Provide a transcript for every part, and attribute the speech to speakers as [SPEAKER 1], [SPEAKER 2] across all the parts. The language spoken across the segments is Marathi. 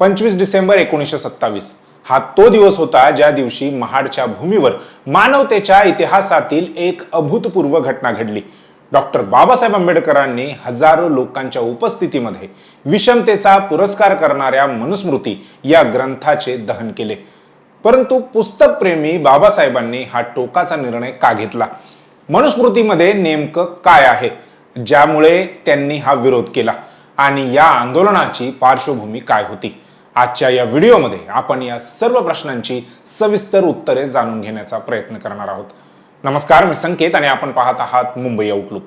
[SPEAKER 1] पंचवीस डिसेंबर एकोणीसशे सत्तावीस. हा तो दिवस होता ज्या दिवशी महाडच्या भूमीवर मानवतेच्या इतिहासातील एक अभूतपूर्व घटना घडली. डॉक्टर बाबासाहेब आंबेडकरांनी हजारो लोकांच्या उपस्थितीमध्ये विषमतेचा पुरस्कार करणाऱ्या मनुस्मृती या ग्रंथाचे दहन केले. परंतु पुस्तकप्रेमी बाबासाहेबांनी हा टोकाचा निर्णय का घेतला? मनुस्मृतीमध्ये नेमकं काय आहे? ज्यामुळे त्यांनी हा विरोध केला आणि या आंदोलनाची पार्श्वभूमी काय होती? आजच्या या व्हिडिओमध्ये आपण या सर्व प्रश्नांची सविस्तर उत्तरे जाणून घेण्याचा प्रयत्न करणार आहोत. नमस्कार मी संकेत आणि आपण पाहत आहात मुंबई आउटलुक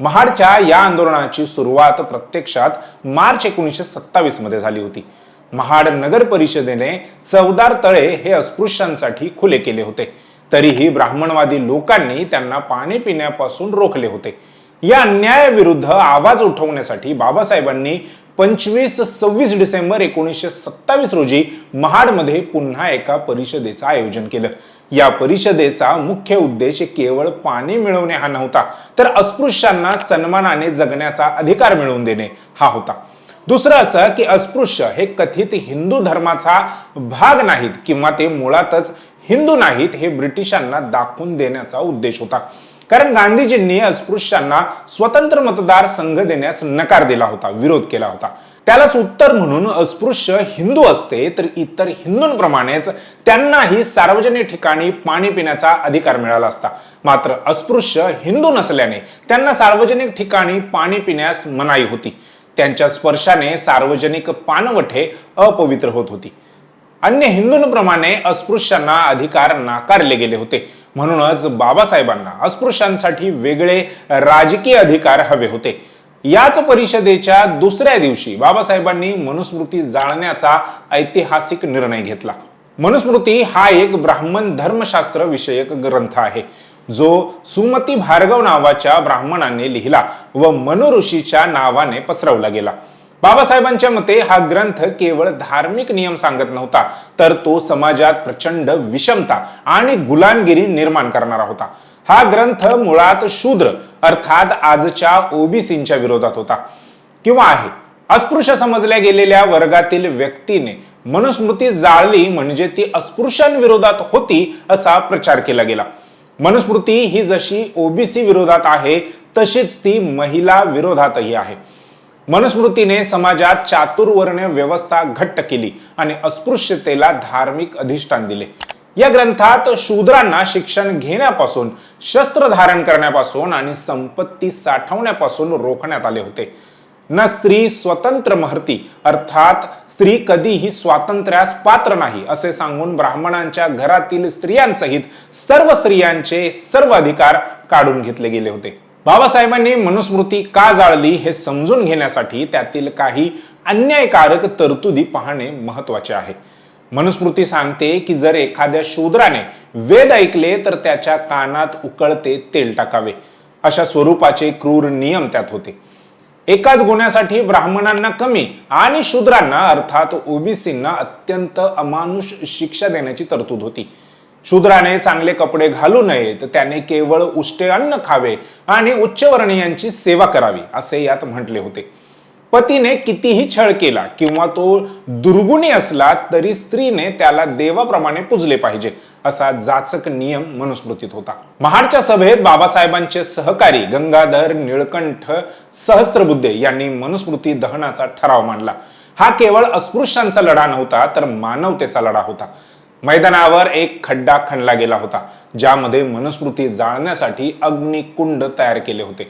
[SPEAKER 1] महाडच्या या आंदोलनाची सुरुवात प्रत्यक्षात मार्च एकोणीसशे सत्तावीसमध्ये झाली होती. महाड नगर परिषदेने चवदार तळे हे अस्पृश्यांसाठी खुले केले होते. तरीही ब्राह्मणवादी लोकांनी त्यांना पाणी पिण्यापासून रोखले होते. या अन्यायाविरुद्ध आवाज उठवण्यासाठी बाबासाहेबांनी पंचवीस सव्वीस डिसेंबर एकोणीसशे सत्तावीस रोजी महाडमध्ये पुन्हा एका परिषदेचं आयोजन केलं. या परिषदेचा मुख्य उद्देश केवळ पाणी मिळवणे हा नव्हता तर अस्पृश्यांना सन्मानाने जगण्याचा अधिकार मिळवून देणे हा होता. दुसरं असं की अस्पृश्य हे कथित हिंदू धर्माचा भाग नाहीत किंवा ते मुळातच हिंदू नाहीत हे ब्रिटिशांना दाखवून देण्याचा उद्देश होता. कारण गांधीजींनी अस्पृश्यांना स्वतंत्र मतदार संघ देण्यास नकार दिला होता विरोध केला होता. त्यालाच उत्तर म्हणून अस्पृश्य हिंदू असते तर इतर हिंदूंप्रमाणेच त्यांनाही सार्वजनिक ठिकाणी पाणी पिण्याचा अधिकार मिळाला असता. मात्र अस्पृश्य हिंदू नसल्याने त्यांना सार्वजनिक ठिकाणी पाणी पिण्यास मनाई होती. त्यांच्या स्पर्शाने सार्वजनिक पानवठे अपवित्र होत होती. अन्य हिंदूंप्रमाणे अस्पृश्यांना अधिकार नाकारले गेले होते. म्हणूनच बाबासाहेबांना अस्पृश्यांसाठी वेगळे राजकीय अधिकार हवे होते. याच परिषदेच्या दुसऱ्या दिवशी बाबासाहेबांनी मनुस्मृती जाळण्याचा ऐतिहासिक निर्णय घेतला. मनुस्मृती हा एक ब्राह्मण धर्मशास्त्र विषयक ग्रंथ आहे. जो सुमती भार्गव नावाच्या ब्राह्मणाने लिहिला व मनु ऋषीच्या नावाने पसरवला गेला. बाबासाहेबांच्या मते हा ग्रंथ केवळ धार्मिक नियम सांगत नव्हता तर तो समाजात प्रचंड विषमता आणि गुलामगिरी निर्माण करणारा होता. हा ग्रंथ मुळात शूद्र अर्थात आजच्या ओबीसींच्या विरोधात होता. किंवा आहे अस्पृश्य समजल्या गेलेल्या वर्गातील व्यक्तीने मनुस्मृती जाळली म्हणजे ती अस्पृश्यांविरोधात होती असा प्रचार केला गेला. मनुस्मृती ही जशी ओबीसी विरोधात आहे तशीच ती महिला विरोधातही आहे. मनुस्मृतीने समाजात चातुर्वर्ण व्यवस्था घट्ट केली आणि अस्पृश्यतेला धार्मिक अधिष्ठान दिले. या ग्रंथात शूद्रांना शिक्षण घेण्यापासून शस्त्र धारण करण्यापासून आणि संपत्ती साठवण्यापासून रोखण्यात आले होते. न स्त्री स्वतंत्र महर्ती अर्थात स्त्री कधीही स्वातंत्र्यास पात्र नाही असे सांगून ब्राह्मणांच्या घरातील स्त्रियांसहित सर्व स्त्रियांचे सर्व अधिकार काढून घेतले गेले होते. बाबासाहेबांनी मनुस्मृती का जाळली हे समजून घेण्यासाठी त्यातील काही अन्यायकारक तरतुदी पाहणे महत्त्वाचे आहे. मनुस्मृती सांगते की जर एखाद्या शूद्राने वेद ऐकले तर त्याच्या कानात उकळते तेल टाकावे. अशा स्वरूपाचे क्रूर नियम त्यात होते. एकाच गुन्ह्यासाठी ब्राह्मणांना कमी आणि शूद्रांना अर्थात ओबीसींना अत्यंत अमानुष शिक्षा देण्याची तरतूद होती. शूद्राने चांगले कपडे घालू नयेत त्याने केवळ उष्टे अन्न खावे आणि उच्चवर्णीयांची सेवा करावी असे यात म्हटले होते. पतीने कितीही छळ केला किंवा तो दुर्गुणी असला तरी स्त्रीने त्याला देवाप्रमाणे पूजले पाहिजे असा जाचक नियम मनुस्मृतीत होता. महाडच्या सभेत बाबासाहेबांचे सहकारी गंगाधर निळकंठ सहस्त्रबुद्धे यांनी मनुस्मृती दहनाचा ठराव मांडला. हा केवळ अस्पृश्यांचा लढा नव्हता तर मानवतेचा लढा होता. मैदानावर एक खड्डा खणला गेला होता ज्यामध्ये मनुस्मृती जाळण्यासाठी अग्निकुंड तयार केले होते.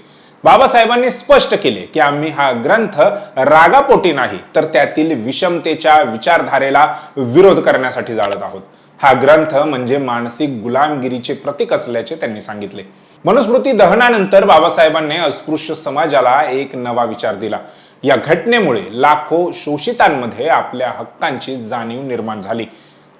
[SPEAKER 1] बाबासाहेबांनी स्पष्ट केले की आम्ही हा ग्रंथ रागापोटी नाही तर त्यातील विषमतेच्या विचारधारेला विरोध करण्यासाठी जाळत आहोत. हा ग्रंथ म्हणजे मानसिक गुलामगिरीचे प्रतीक असल्याचे त्यांनी सांगितले. मनुस्मृती दहनानंतर बाबासाहेबांनी अस्पृश्य समाजाला एक नवा विचार दिला. या घटनेमुळे लाखो शोषितांमध्ये आपल्या हक्कांची जाणीव निर्माण झाली.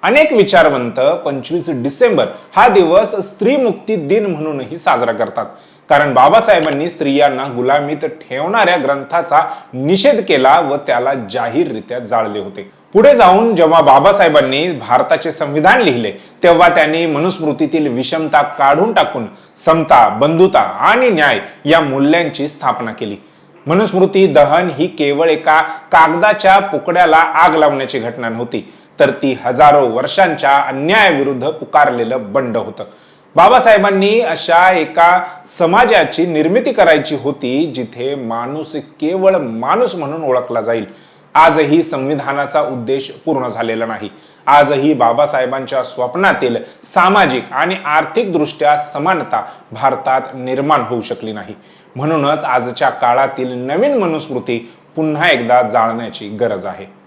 [SPEAKER 1] अनेक विचारवंत पंचवीस डिसेंबर हा दिवस स्त्री मुक्ती दिन म्हणूनही साजरा करतात. कारण बाबासाहेबांनी स्त्रियांना गुलामीत ठेवणाऱ्या ग्रंथाचा निषेध केला व त्याला जाहीररित्या जाळले होते. पुढे जाऊन जेव्हा बाबासाहेबांनी भारताचे संविधान लिहिले तेव्हा त्यांनी मनुस्मृतीतील विषमता काढून टाकून समता बंधुता आणि न्याय या मूल्यांची स्थापना केली. मनुस्मृती दहन ही केवळ एका कागदाच्या पुकड्याला आग लावण्याची घटना नव्हती. तर ती हजारो वर्षांच्या अन्यायाविरुद्ध पुकारलेलं बंड होतं. बाबासाहेबांनी अशा एका समाजाची निर्मिती करायची होती जिथे माणूस केवळ माणूस म्हणून ओळखला जाईल. आजही संविधानाचा उद्देश पूर्ण झालेला नाही. आजही बाबासाहेबांच्या स्वप्नातील सामाजिक आणि आर्थिक दृष्ट्या समानता भारतात निर्माण होऊ शकली नाही. म्हणूनच आजच्या काळातील नवीन मनुस्मृती पुन्हा एकदा जाळण्याची गरज आहे.